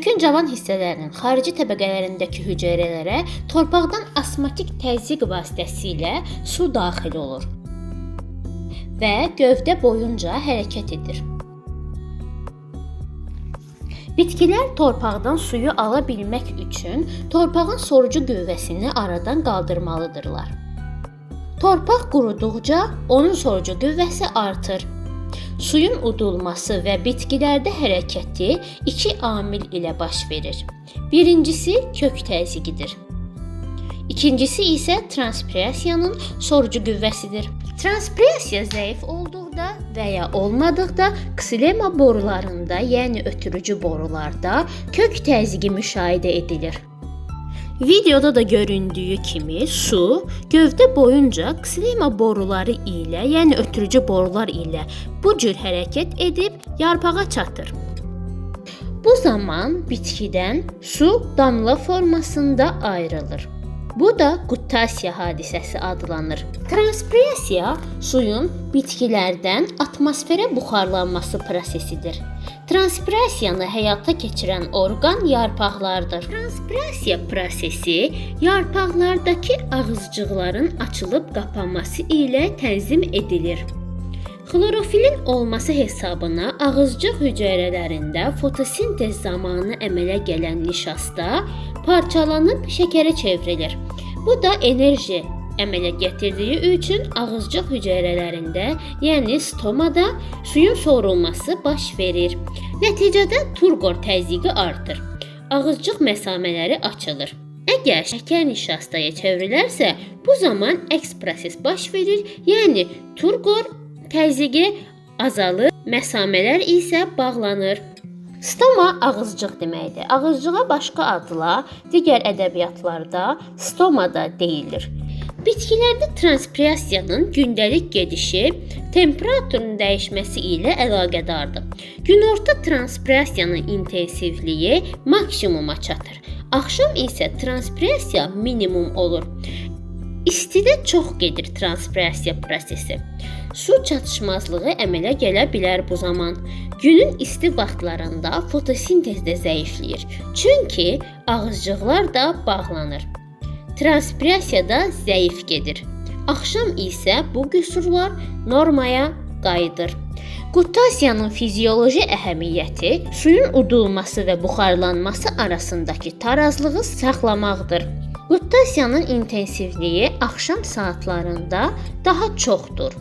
cavan hissələrinin xarici təbəqələrindəki hüceyrələrə torpaqdan osmotik təzyiq vasitəsilə su daxil olur və gövdə boyunca hərəkət edir. Bitkilər torpaqdan suyu ala bilmək üçün torpağın sorucu qüvvəsini aradan qaldırmalıdırlar. Torpaq quruduqca onun sorucu qüvvəsi artır. Suyun udulması və bitkilərdə hərəkəti iki amil ilə baş verir. Birincisi kök təzyiqidir. İkincisi isə transpirasiyanın sorucu qüvvəsidir. Transpirasiya zəif olduqda və ya olmadıqda ksilema borularında, yəni ötürücü borularda kök təzyiqi müşahidə edilir. Videoda da göründüyü kimi su gövdə boyunca ksilema boruları ilə, yəni ötürücü borular ilə bu cür hərəkət edib yarpağa çatır. Bu zaman bitkidən su damla formasında ayrılır. Bu da gutasiya hadisəsi adlanır. Transpirasiya suyun bitkilərdən atmosferə buxarlanması prosesidir. Transpirasiyanı həyata keçirən orqan yarpaqlardır. Transpirasiya prosesi yarpaqlardakı ağızcıqların açılıb qapanması ilə tənzim edilir. Xlorofilin olması hesabına ağızcıq hüceyrələrində fotosintez zamanı əmələ gələn nişasta parçalanıb şəkərə çevrilir. Bu da enerji əmələ gətirdiyi üçün ağızcıq hüceyrələrində, yəni stomada suyun sorulması baş verir. Nəticədə turqor təzyiqi artır. Ağızcıq məsamələri açılır. Əgər şəkər nişastaya çevrilərsə, bu zaman əks proses baş verir, yəni turqor təzyiqi azalır, məsamələr isə bağlanır. Stoma ağızcıq deməkdir. Ağızcığa başqa adla digər ədəbiyyatlarda stoma da deyilir. Bitkilərdə transpirasiyanın gündəlik gedişi temperaturun dəyişməsi ilə əlaqədardır. Günorta transpirasiyanın intensivliyi maksimuma çatır. Axşam isə transpirasiya minimum olur. İstidə çox gedir transpirasiya prosesi. Su çatışmazlığı əmələ gələ bilər bu zaman. Günün isti vaxtlarında fotosintez də zəifləyir. Çünki ağızcıqlar da bağlanır. Transpirasiya da zəif gedir. Axşam isə bu qüsurlar normaya qayıdır. Gutasiyanın fizioloji əhəmiyyəti suyun udulması və buxarlanması arasındakı tarazlığı saxlamaqdır. Gutasiyanın intensivliyi axşam saatlarında daha çoxdur.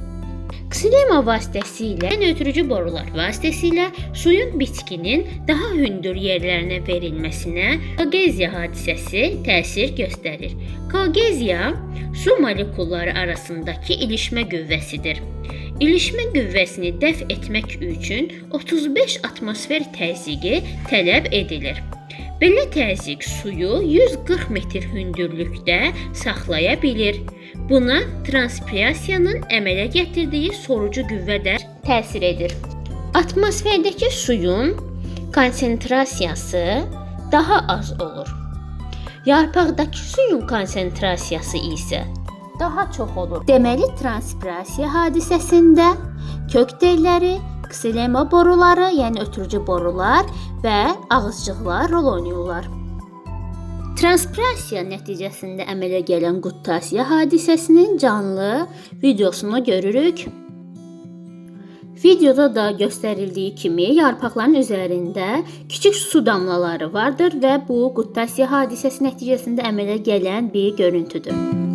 Ksilema vasitəsilə ötürücü borular vasitəsilə suyun bitkinin daha hündür yerlərinə verilməsinə kogeziya hadisəsi təsir göstərir. Kogeziya su molekulları arasındakı ilişmə qüvvəsidir. İlişmə qüvvəsini dəf etmək üçün 35 atmosfer təzyiqi tələb edilir. Belə təzyiq suyu 140 metr hündürlükdə saxlaya bilir. Buna transpirasiyanın əmələ gətirdiyi sorucu qüvvə də təsir edir. Atmosferdəki suyun konsentrasiyası daha az olur. Yarpaqdakı suyun konsentrasiyası isə daha çox olur. Deməli transpirasiya hadisəsində kök telləri ksilema boruları, yəni ötürücü borular və ağızcıqlar rol oynayırlar. Transpirasiya nəticəsində əmələ gələn gutasiya hadisəsinin canlı videosunu görürük. Videoda da göstərildiyi kimi yarpaqların üzərində kiçik su damlaları vardır və bu gutasiya hadisəsi nəticəsində əmələ gələn bir görüntüdür.